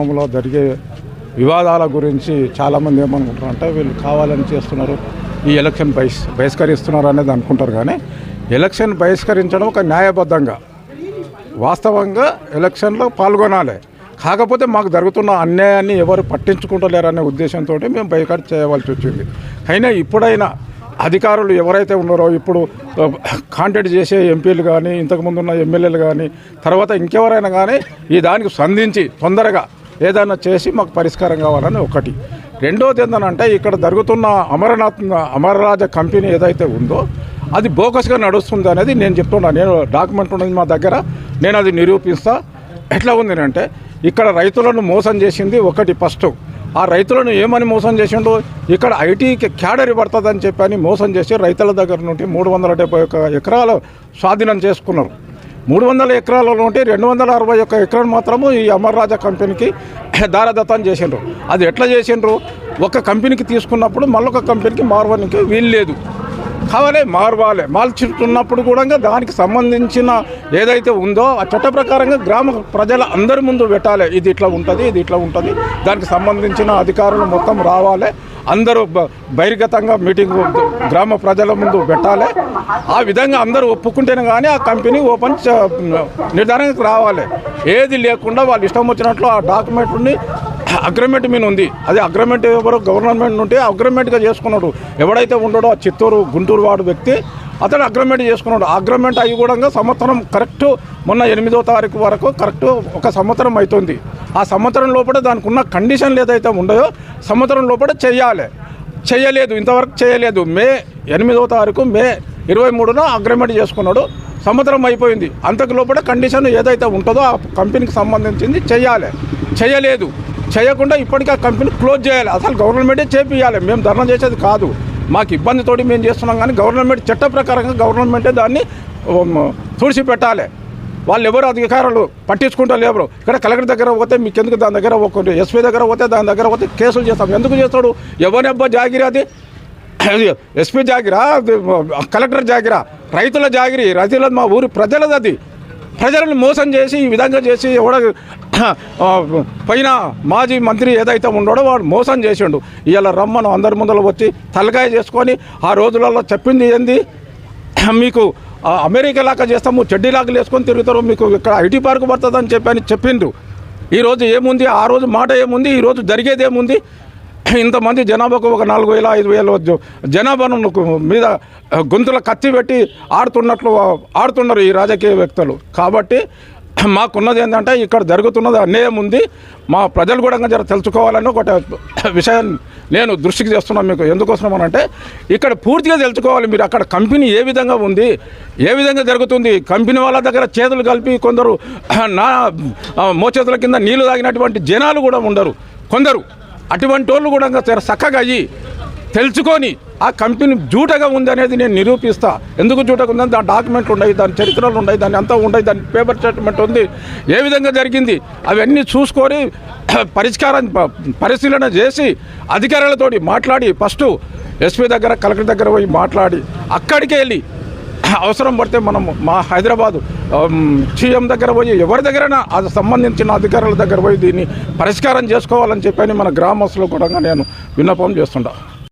గ్రామంలో జరిగే వివాదాల గురించి చాలామంది ఏమనుకుంటారు అంటే వీళ్ళు కావాలని చేస్తున్నారు ఈ ఎలక్షన్ బహిష్ బహిష్కరిస్తున్నారు అనేది అనుకుంటారు. కానీ ఎలక్షన్ బహిష్కరించడం ఒక న్యాయబద్ధంగా వాస్తవంగా ఎలక్షన్లో పాల్గొనాలి. కాకపోతే మాకు జరుగుతున్న అన్యాయాన్ని ఎవరు పట్టించుకుంటలేరనే ఉద్దేశంతో మేము బైకాట్ చేయవలసి వచ్చింది. అయినా ఇప్పుడైనా అధికారులు ఎవరైతే ఉన్నారో ఇప్పుడు కాంటాక్ట్ చేసే ఎంపీలు కానీ ఇంతకుముందు ఉన్న ఎమ్మెల్యేలు కానీ తర్వాత ఇంకెవరైనా కానీ ఈ దానికి స్పందించి తొందరగా ఏదైనా చేసి మాకు పరిష్కారం కావాలని ఒకటి. రెండోది ఏంటంటే ఇక్కడ జరుగుతున్న అమరనాథ్ అమరరాజ కంపెనీ ఏదైతే ఉందో అది బోకస్గా నడుస్తుంది అనేది నేను చెప్తున్నా. నేను డాక్యుమెంట్ ఉన్నది మా దగ్గర. నేను అది నిరూపిస్తా. ఎట్లా ఉంది అంటే ఇక్కడ రైతులను మోసం చేసింది ఒకటి ఫస్ట్. ఆ రైతులను ఏమని మోసం చేసిండు? ఇక్కడ ఐటీకి క్యాడరీ పడుతుందని చెప్పని మోసం చేసి రైతుల దగ్గర నుండి మూడు వందల డెబ్బై ఒక ఎకరాలు స్వాధీనం చేసుకున్నారు. మూడు వందల ఎకరాల నుండి రెండు వందల అరవై ఒక్క ఎకరాలు మాత్రము ఈ అమర్రాజా కంపెనీకి దారదత్తం చేసిండ్రు. అది ఎట్లా చేసిండ్రు? ఒక కంపెనీకి తీసుకున్నప్పుడు మళ్ళొక కంపెనీకి మారవడానికి వీలు లేదు కావాలి మారవాలి. మార్చుతున్నప్పుడు కూడా దానికి సంబంధించిన ఏదైతే ఉందో ఆ చట్ట ప్రకారంగా గ్రామ ప్రజల అందరి ముందు పెట్టాలి. ఇది ఇట్లా ఉంటుంది ఇది ఇట్లా ఉంటుంది. దానికి సంబంధించిన అధికారులు మొత్తం రావాలి. అందరూ బహిర్గతంగా మీటింగ్ గ్రామ ప్రజల ముందు పెట్టాలి. ఆ విధంగా అందరూ ఒప్పుకుంటేనే కానీ ఆ కంపెనీ ఓపెన్ నిర్ధారణకు రావాలి. ఏది లేకుండా వాళ్ళు ఇష్టం వచ్చినట్లు ఆ డాక్యుమెంట్ని అగ్రిమెంట్ మీద ఉంది. అది అగ్రిమెంట్ ఎవరు గవర్నమెంట్ నుండి అగ్రిమెంట్గా చేసుకున్నాడు. ఎవడైతే ఉండడో ఆ చిత్తూరు గుంటూరు వాడు వ్యక్తి అతను అగ్రిమెంట్ చేసుకున్నాడు. అగ్రిమెంట్ అయ్యి కూడా సంవత్సరం కరెక్ట్ మొన్న ఎనిమిదో తారీఖు వరకు కరెక్ట్ ఒక సంవత్సరం అవుతుంది ఆ సంవత్సరం లోపల దానికి ఉన్న కండిషన్లు ఏదైతే ఉండదో సంవత్సరం లోపల చేయాలి. చేయలేదు ఇంతవరకు చేయలేదు. మే ఎనిమిదో తారీఖు మే ఇరవై మూడున అగ్రిమెంట్ చేసుకున్నాడు. సంవత్సరం అయిపోయింది. అంతకు లోపల కండిషన్ ఏదైతే ఉంటుందో ఆ కంపెనీకి సంబంధించింది చేయాలి. చేయలేదు. చేయకుండా ఇప్పటికీ ఆ కంపెనీ క్లోజ్ చేయాలి. అసలు గవర్నమెంటే చేపియాలి మేము ధర్నా చేసేది కాదు. మాకు ఇబ్బందితోటి మేము చేస్తున్నాం కానీ గవర్నమెంట్ చట్ట ప్రకారంగా గవర్నమెంటే దాన్ని తుడిచి తుడిచిపెట్టాలి. వాళ్ళు ఎవరు అధికారులు? పట్టించుకుంటారు ఎవరు ఇక్కడ కలెక్టర్ దగ్గర పోతే మీకు ఎందుకు దాని దగ్గర ఒక ఎస్పీ దగ్గర పోతే దాని దగ్గర పోతే కేసులు చేస్తాం. ఎందుకు చేస్తాడు? ఎవరినబ్బా జాగిరి అది? ఎస్పీ జాగిరా? కలెక్టర్ జాగిరా? రైతుల జాగిరి. రైతుల మా ఊరి ప్రజలది అది. ప్రజలను మోసం చేసి ఈ విధంగా చేసి ఎవడ పైన మాజీ మంత్రి ఏదైతే ఉండడో వాడు మోసం చేసిండు. ఇలా రమ్మను అందరి ముందర వచ్చి తలకాయ చేసుకొని ఆ రోజులలో చెప్పింది ఏంది? మీకు అమెరికా లాగా చేస్తాము చెడ్డీలాగా వేసుకొని తిరుగుతారు మీకు ఇక్కడ ఐటీ పార్క్ పడుతుందని చెప్పని చెప్పిండు. ఈరోజు ఏముంది? ఆ రోజు మాట ఏముంది? ఈరోజు జరిగేది ఏముంది? ఇంతమంది జనాభాకు ఒక నాలుగు వేల ఐదు వేల జ- జనాభాను మీద గొంతుల కత్తి పెట్టి ఆడుతున్నట్లు ఆడుతున్నారు ఈ రాజకీయ వ్యక్తులు. కాబట్టి మాకున్నది ఏంటంటే ఇక్కడ జరుగుతున్నది అన్యాయం ఉంది. మా ప్రజలు కూడా జర తెలుసుకోవాలని ఒకటి విషయం నేను దృష్టికి చేస్తున్నాను మీకు. ఎందుకోసం అంటే ఇక్కడ పూర్తిగా తెలుసుకోవాలి. మీరు అక్కడ కంపెనీ ఏ విధంగా ఉంది ఏ విధంగా జరుగుతుంది కంపెనీ వాళ్ళ దగ్గర చేతులు కలిపి కొందరు నా మోచేతుల కింద నీళ్ళు తాగినటువంటి జనాలు కూడా ఉండరు. కొందరు అటువంటి వాళ్ళు కూడా చక్కగా అయ్యి తెలుసుకొని ఆ కంపెనీ జూటగా ఉంది అనేది నేను నిరూపిస్తా. ఎందుకు జూటగా ఉందని దాని డాక్యుమెంట్లు ఉన్నాయి దాని చరిత్రలు ఉన్నాయి దాని అంతా ఉన్నాయి దాని పేపర్ స్టేట్మెంట్ ఉంది. ఏ విధంగా జరిగింది? అవన్నీ చూసుకొని పరిష్కారం పరిశీలన చేసి అధికారులతోటి మాట్లాడి ఫస్ట్ ఎస్పీ దగ్గర కలెక్టర్ దగ్గర పోయి మాట్లాడి అక్కడికి వెళ్ళి అవసరం పడితే మనం మా హైదరాబాదు సీఎం దగ్గర పోయి ఎవరి దగ్గరైనా అది సంబంధించిన అధికారుల దగ్గర పోయి దీన్ని పరిష్కారం చేసుకోవాలని చెప్పని మన గ్రామస్తులు కూడా నేను విన్నపం చేస్తుంటా.